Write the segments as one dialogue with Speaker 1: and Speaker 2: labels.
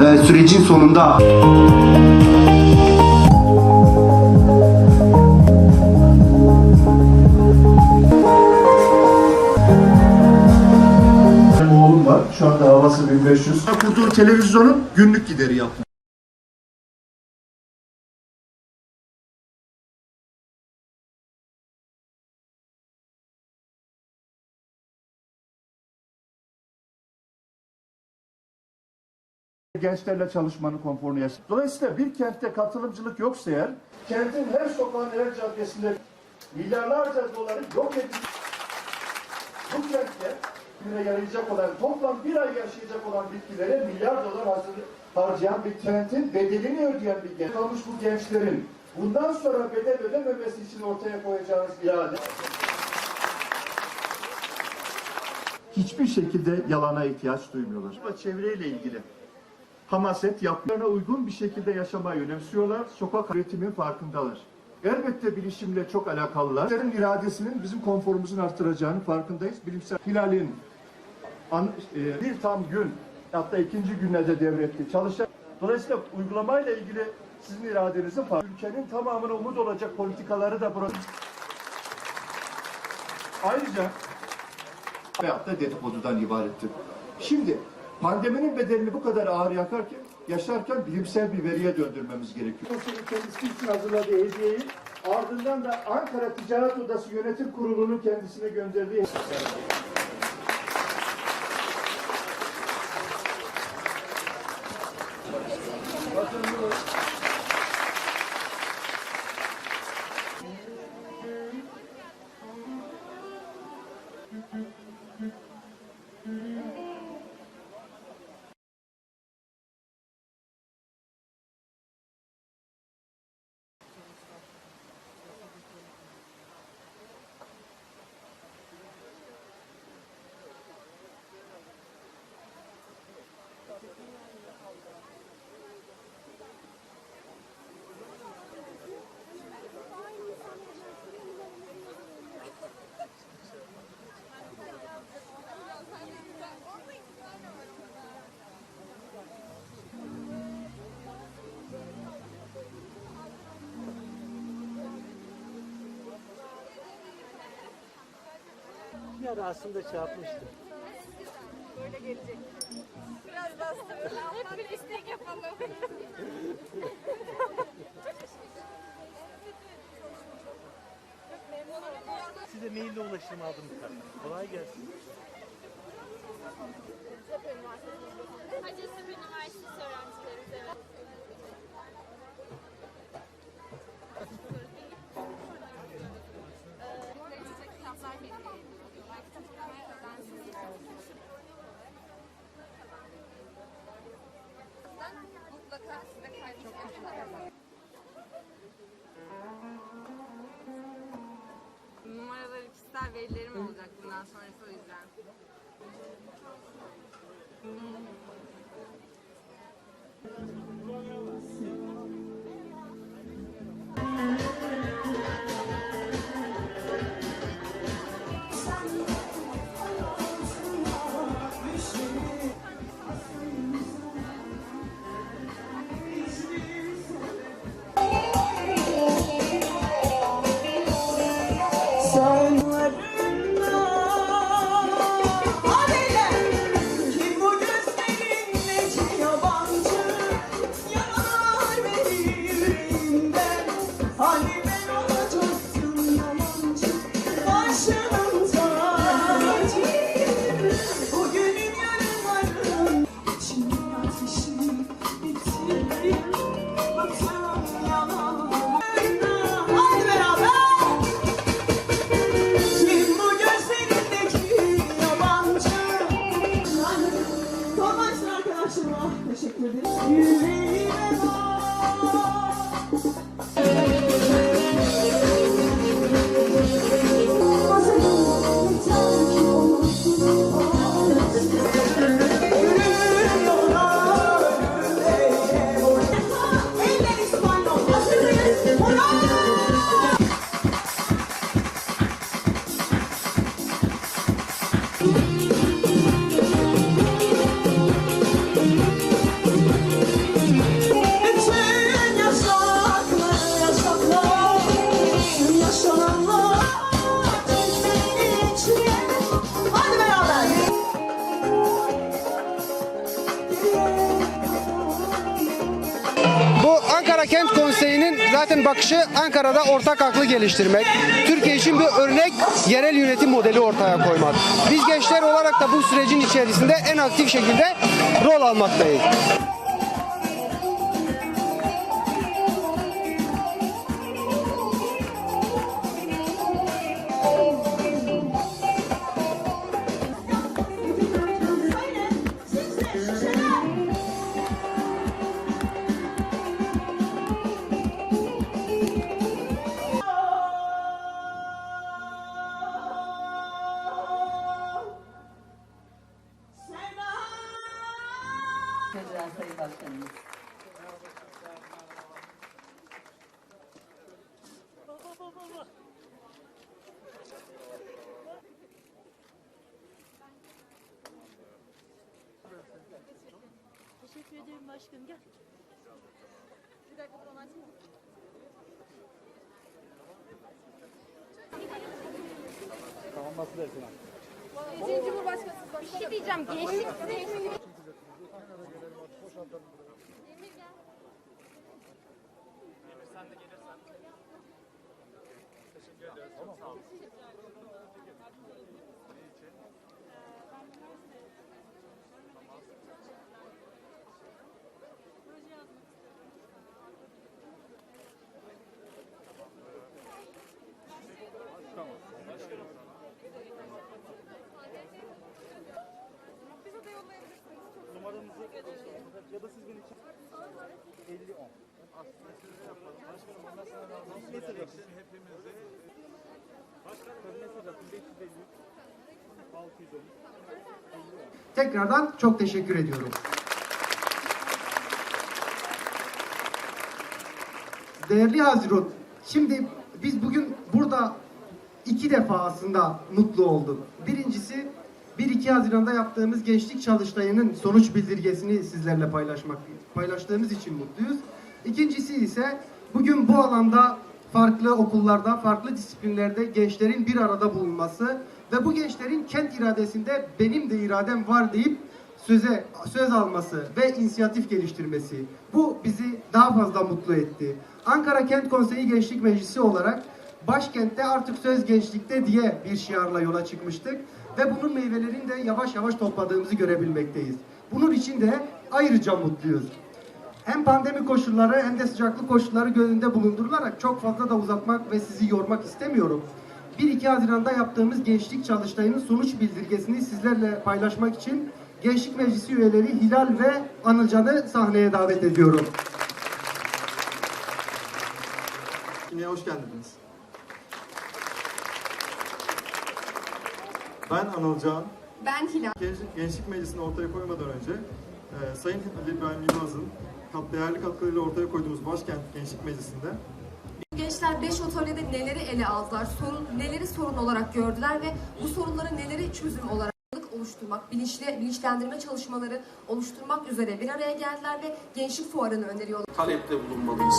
Speaker 1: e, sürecin sonunda
Speaker 2: Benim oğlum var. Şu anda havası 1500. Kurduğu televizyonun günlük gideri yaptı. Gençlerle çalışmanın konforunu yaşıyor. Dolayısıyla bir kentte katılımcılık yoksa eğer, kentin her sokağın her caddesinde milyarlarca doları yok edilmiş. Bu kentte güne yarayacak olan, toplam bir ay yaşayacak olan bitkilere milyar dolar harcayan bir kentin bedelini ödeyen bir genç. Kalmış bu gençlerin bundan sonra bedel ödememesi için ortaya koyacağınız irade. Hiçbir şekilde yalana ihtiyaç duymuyorlar. Ve çevreyle ilgili hamaset yapmalarına uygun bir şekilde yaşamayı önemsiyorlar. Sokak üretimin farkındalar. Elbette bilişimle çok alakalılar. Bizlerin iradesinin bizim konforumuzun artıracağını farkındayız. Bilimsel Hilal'in an- e, bir tam gün hatta ikinci günlerde devretti. Çalışan Dolayısıyla uygulamayla ilgili sizin iradenizin farkı. Ülkenin tamamına umut olacak politikaları da burada. Ayrıca da dedikodudan ibarettir. Şimdi pandeminin bedelini bu kadar ağır yakarken, yaşarken bilimsel bir veriye döndürmemiz gerekiyor. Kendisi için hazırladığı hediyeyi ardından da Ankara Ticaret Odası Yönetim Kurulu'nun kendisine gönderdiği
Speaker 3: Bir ara aslında çarpmıştı.
Speaker 4: Böyle gelecek. Biraz bastırın. Hep bir istek yapalım.
Speaker 3: Size maille ulaşım aldım bir tane. Kolay gelsin.
Speaker 4: Hacettepe Üniversitesi öğrencilerimiz evet. Numaraları kişisel verilerim olacak bundan sonrası o yüzden.
Speaker 1: Bakışı Ankara'da ortak aklı geliştirmek, Türkiye için bir örnek yerel yönetim modeli ortaya koymak. Biz gençler olarak da bu sürecin içerisinde en aktif şekilde rol almaktayız.
Speaker 5: Teşekkürler Sayın Başkanımız.
Speaker 4: Teşekkür ederim başkanım. Gel. Bir dakika bunu açayım. Sayın Cumhurbaşkanı bir şey diyeceğim. Gençlik bize
Speaker 1: Tekrardan çok teşekkür ediyorum. Değerli Hazirun, şimdi biz bugün burada iki defa aslında mutlu olduk. Birincisi 1-2 Haziran'da yaptığımız gençlik çalıştayının sonuç bildirgesini sizlerle paylaşmak paylaştığımız için mutluyuz. İkincisi ise bugün bu alanda farklı okullarda, farklı disiplinlerde gençlerin bir arada bulunması ve bu gençlerin kent iradesinde benim de iradem var deyip söze söz alması ve inisiyatif geliştirmesi. Bu bizi daha fazla mutlu etti. Ankara Kent Konseyi Gençlik Meclisi olarak başkentte artık söz gençlikte diye bir şiarla yola çıkmıştık ve bunun meyvelerini de yavaş yavaş topladığımızı görebilmekteyiz. Bunun için de ayrıca mutluyuz. Hem pandemi koşulları hem de sıcaklık koşulları göz önünde bulundurularak çok fazla da uzatmak ve sizi yormak istemiyorum. 1-2 Haziran'da yaptığımız gençlik çalıştayının sonuç bildirgesini sizlerle paylaşmak için Gençlik Meclisi üyeleri Hilal ve Anılcan'ı sahneye davet ediyorum.
Speaker 6: Yine hoş geldiniz. Ben Anılcan.
Speaker 4: Ben Hilal.
Speaker 6: Gençlik, Gençlik Meclisi'ni ortaya koymadan önce e, Sayın Ali İbrahim Yılmaz'ın kat- değerli katkılarıyla ortaya koyduğumuz Başkent Gençlik Meclisi'nde
Speaker 7: Gençler 5 atölyede neleri ele aldılar, sorun, neleri sorun olarak gördüler ve bu sorunları neleri çözüm olarak oluşturmak, bilinçli, bilinçlendirme çalışmaları oluşturmak üzere bir araya geldiler ve gençlik fuarını öneriyorlar.
Speaker 8: talepte bulunmalıyız.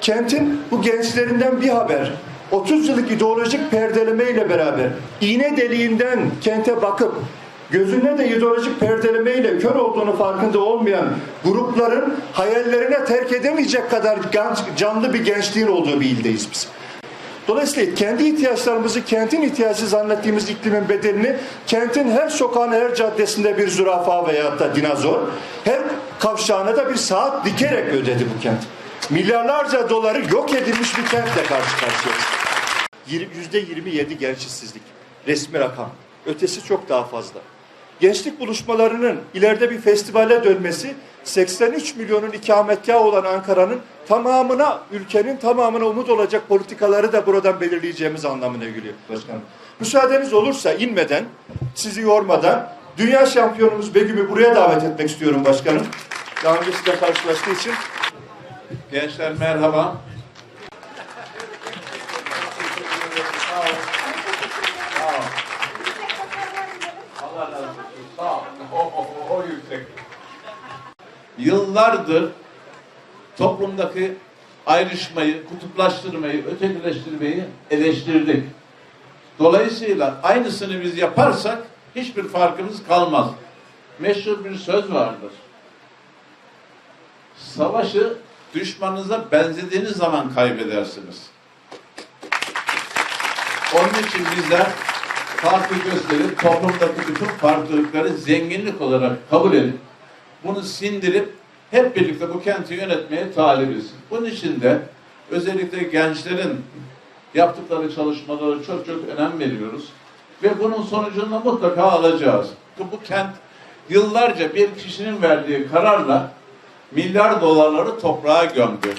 Speaker 2: Kentin bu gençlerinden bir haber. 30 yıllık ideolojik perdelemeyle beraber iğne deliğinden kente bakıp gözünde de ideolojik perdelemeyle kör olduğunu farkında olmayan grupların hayallerine terk edemeyecek kadar canlı bir gençliğin olduğu bir ildeyiz biz. Dolayısıyla kendi ihtiyaçlarımızı kentin ihtiyacı zannettiğimiz iklimin bedelini kentin her sokağın her caddesinde bir zürafa veyahut da dinozor her kavşağına da bir saat dikerek ödedi bu kent. Milyarlarca doları yok edilmiş bir kentle karşı karşıyayız. Yüzde 27 genç. Resmi rakam. Ötesi çok daha fazla. Gençlik buluşmalarının ileride bir festivale dönmesi 83 milyonun ikametgahı olan Ankara'nın tamamına, ülkenin tamamına umut olacak politikaları da buradan belirleyeceğimiz anlamına geliyor başkanım. Müsaadeniz olursa inmeden, sizi yormadan dünya şampiyonumuz Begüm'ü buraya davet etmek istiyorum başkanım. Daha önce sizle karşılaştığı için.
Speaker 8: Gençler merhaba. Allah razı olsun. Sağ. O, o, o yüksek. yıllardır toplumdaki ayrışmayı, kutuplaştırmayı, ötekileştirmeyi eleştirdik. Dolayısıyla aynısını biz yaparsak hiçbir farkımız kalmaz. Meşhur bir söz vardır. Savaşı düşmanınıza benzediğiniz zaman kaybedersiniz. Onun için bizler farklı gösterip toplumdaki bütün farklılıkları zenginlik olarak kabul edip bunu sindirip hep birlikte bu kenti yönetmeye talibiz. Bunun için de özellikle gençlerin yaptıkları çalışmalara çok çok önem veriyoruz. Ve bunun sonucunu mutlaka alacağız. Bu kent yıllarca bir kişinin verdiği kararla milyar dolarları toprağa gömdü.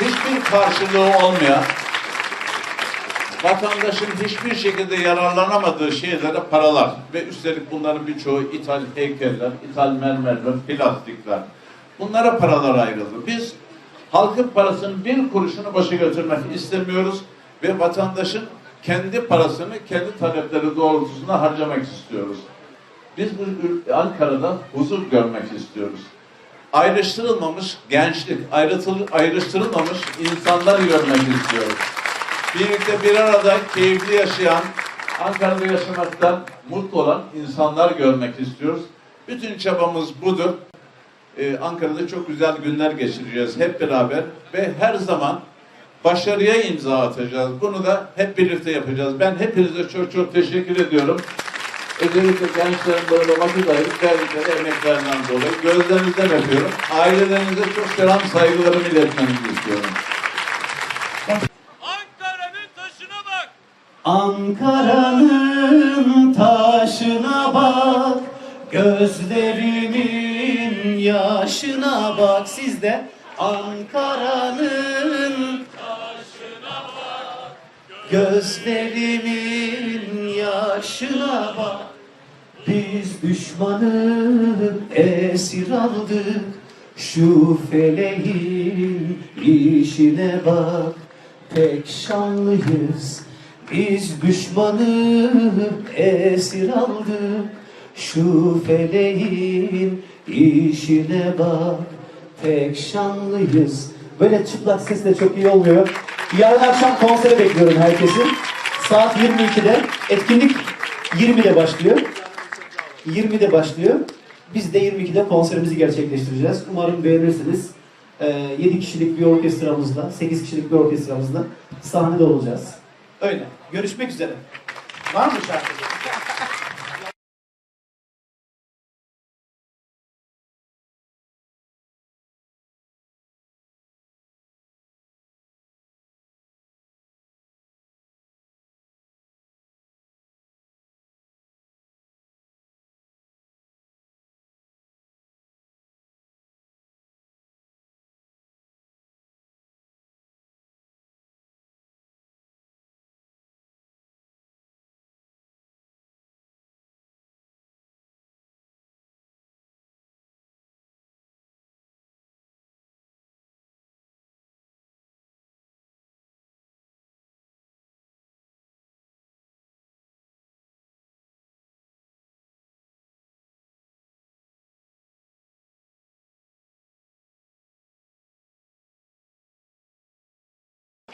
Speaker 8: Hiçbir karşılığı olmayan, vatandaşın hiçbir şekilde yararlanamadığı şeylere paralar ve üstelik bunların birçoğu ithal heykeller, ithal mermerler, plastikler. Bunlara paralar ayrıldı. Biz halkın parasının bir kuruşunu başa götürmek istemiyoruz ve vatandaşın kendi parasını kendi talepleri doğrultusunda harcamak istiyoruz. Biz bu Ankara'da huzur görmek istiyoruz. Ayrıştırılmamış gençlik, ayrıştırılmamış insanlar görmek istiyoruz. Birlikte bir arada keyifli yaşayan, Ankara'da yaşamaktan mutlu olan insanlar görmek istiyoruz. Bütün çabamız budur. Ee, Ankara'da çok güzel günler geçireceğiz hep beraber ve her zaman başarıya imza atacağız. Bunu da hep birlikte yapacağız. Ben hepinize çok çok teşekkür ediyorum. Özellikle gençlerin böyle vakit ayırıp verdikleri emeklerinden dolayı gözlerinizden öpüyorum. Ailelerinize çok selam saygılarımı iletmenizi istiyorum.
Speaker 3: Ankara'nın taşına bak.
Speaker 9: Ankara'nın taşına bak Gözlerimin yaşına bak Siz de Ankara'nın taşına bak Gözlerimin yaşına bak. Biz düşmanı esir aldık. Şu feleğin işine bak. Pek şanlıyız. Biz düşmanı esir aldık. Şu feleğin işine bak. Pek şanlıyız. Böyle çıplak sesle çok iyi olmuyor. Yarın akşam konsere bekliyorum herkesi. Saat 22'de. Etkinlik 20'de başlıyor. 20'de başlıyor. Biz de 22'de konserimizi gerçekleştireceğiz. Umarım beğenirsiniz. Ee, 7 kişilik bir orkestramızla, 8 kişilik bir orkestramızla sahnede olacağız. Öyle. Görüşmek üzere. Var mı şarkı?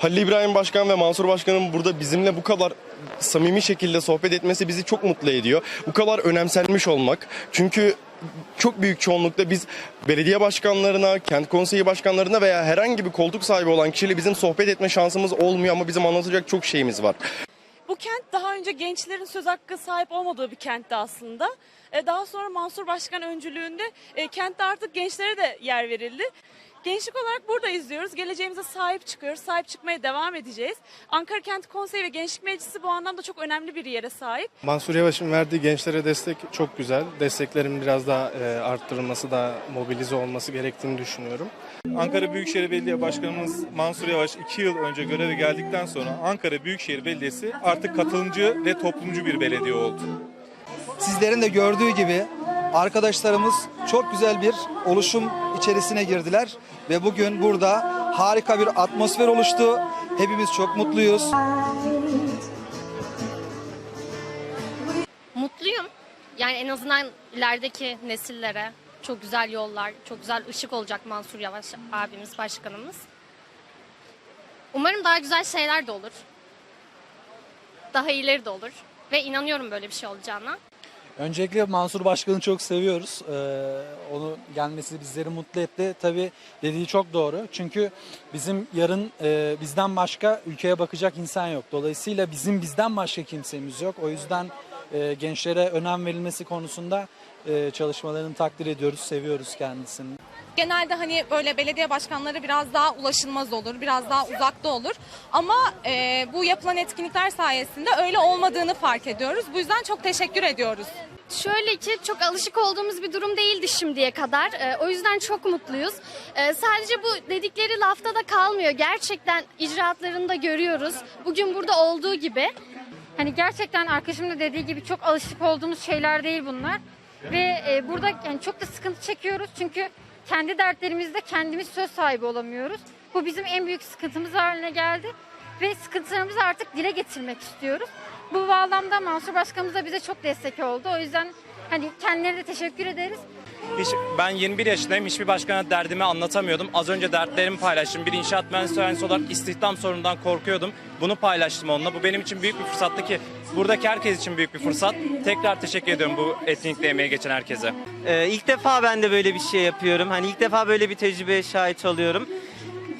Speaker 10: Halil İbrahim Başkan ve Mansur Başkan'ın burada bizimle bu kadar samimi şekilde sohbet etmesi bizi çok mutlu ediyor. Bu kadar önemsenmiş olmak. Çünkü çok büyük çoğunlukla biz belediye başkanlarına, kent konseyi başkanlarına veya herhangi bir koltuk sahibi olan kişiyle bizim sohbet etme şansımız olmuyor ama bizim anlatacak çok şeyimiz var.
Speaker 4: Bu kent daha önce gençlerin söz hakkı sahip olmadığı bir kentti aslında. E, Daha sonra Mansur Başkan öncülüğünde e, kentte artık gençlere de yer verildi. Gençlik olarak burada izliyoruz. Geleceğimize sahip çıkıyoruz. Sahip çıkmaya devam edeceğiz. Ankara Kent Konseyi ve Gençlik Meclisi bu anlamda çok önemli bir yere sahip.
Speaker 10: Mansur Yavaş'ın verdiği gençlere destek çok güzel. Desteklerin biraz daha e, arttırılması, daha mobilize olması gerektiğini düşünüyorum.
Speaker 3: Ankara Büyükşehir Belediye Başkanımız Mansur Yavaş 2 yıl önce göreve geldikten sonra Ankara Büyükşehir Belediyesi artık katılımcı ve toplumcu bir belediye oldu.
Speaker 9: Sizlerin de gördüğü gibi arkadaşlarımız çok güzel bir oluşum içerisine girdiler ve bugün burada harika bir atmosfer oluştu. Hepimiz çok mutluyuz.
Speaker 4: Mutluyum. Yani en azından ilerideki nesillere
Speaker 11: Çok güzel yollar, çok güzel ışık olacak Mansur Yavaş abimiz, başkanımız. Umarım daha güzel şeyler de olur. Daha iyileri de olur. Ve inanıyorum böyle bir şey olacağına.
Speaker 12: Öncelikle Mansur Başkan'ı çok seviyoruz. Ee, onu gelmesi bizleri mutlu etti. Tabii dediği çok doğru. Çünkü bizim yarın e, bizden başka ülkeye bakacak insan yok. Dolayısıyla bizim bizden başka kimsemiz yok. O yüzden e, gençlere önem verilmesi konusunda e, çalışmalarını takdir ediyoruz, seviyoruz kendisini.
Speaker 13: Genelde hani böyle belediye başkanları biraz daha ulaşılmaz olur, biraz daha uzakta olur. Ama e, bu yapılan etkinlikler sayesinde öyle olmadığını fark ediyoruz. Bu yüzden çok teşekkür ediyoruz.
Speaker 11: Şöyle ki çok alışık olduğumuz bir durum değildi şimdiye kadar. Ee, o yüzden çok mutluyuz. Ee, sadece bu dedikleri lafta da kalmıyor. Gerçekten icraatlarını da görüyoruz. Bugün burada olduğu gibi.
Speaker 14: Hani gerçekten arkadaşımın da dediği gibi çok alışık olduğumuz şeyler değil bunlar. Ve e, burada yani çok da sıkıntı çekiyoruz çünkü kendi dertlerimizde kendimiz söz sahibi olamıyoruz. Bu bizim en büyük sıkıntımız haline geldi ve sıkıntılarımızı artık dile getirmek istiyoruz. Bu bağlamda Mansur Başkanımız da bize çok destek oldu. O yüzden hani kendilerine de teşekkür ederiz.
Speaker 12: Hiç, ben 21 yaşındayım. Hiçbir başkana derdimi anlatamıyordum. Az önce dertlerimi paylaştım. Bir inşaat mühendisi olarak istihdam sorunundan korkuyordum. Bunu paylaştım onunla. Bu benim için büyük bir fırsattı ki buradaki herkes için büyük bir fırsat. Tekrar teşekkür ediyorum bu etkinlikte emeği geçen herkese.
Speaker 5: Ee, ilk defa ben de böyle bir şey yapıyorum. Hani ilk defa böyle bir tecrübeye şahit oluyorum.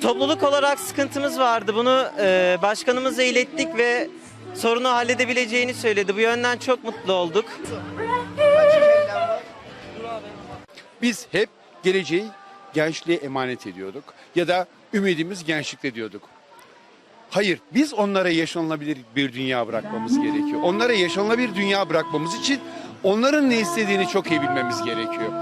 Speaker 5: Topluluk olarak sıkıntımız vardı. Bunu e, başkanımıza ilettik ve sorunu halledebileceğini söyledi. Bu yönden çok mutlu olduk.
Speaker 15: Biz hep geleceği gençliğe emanet ediyorduk ya da ümidimiz gençlikte diyorduk. Hayır, biz onlara yaşanılabilir bir dünya bırakmamız gerekiyor. Onlara yaşanılabilir dünya bırakmamız için onların ne istediğini çok iyi bilmemiz gerekiyor.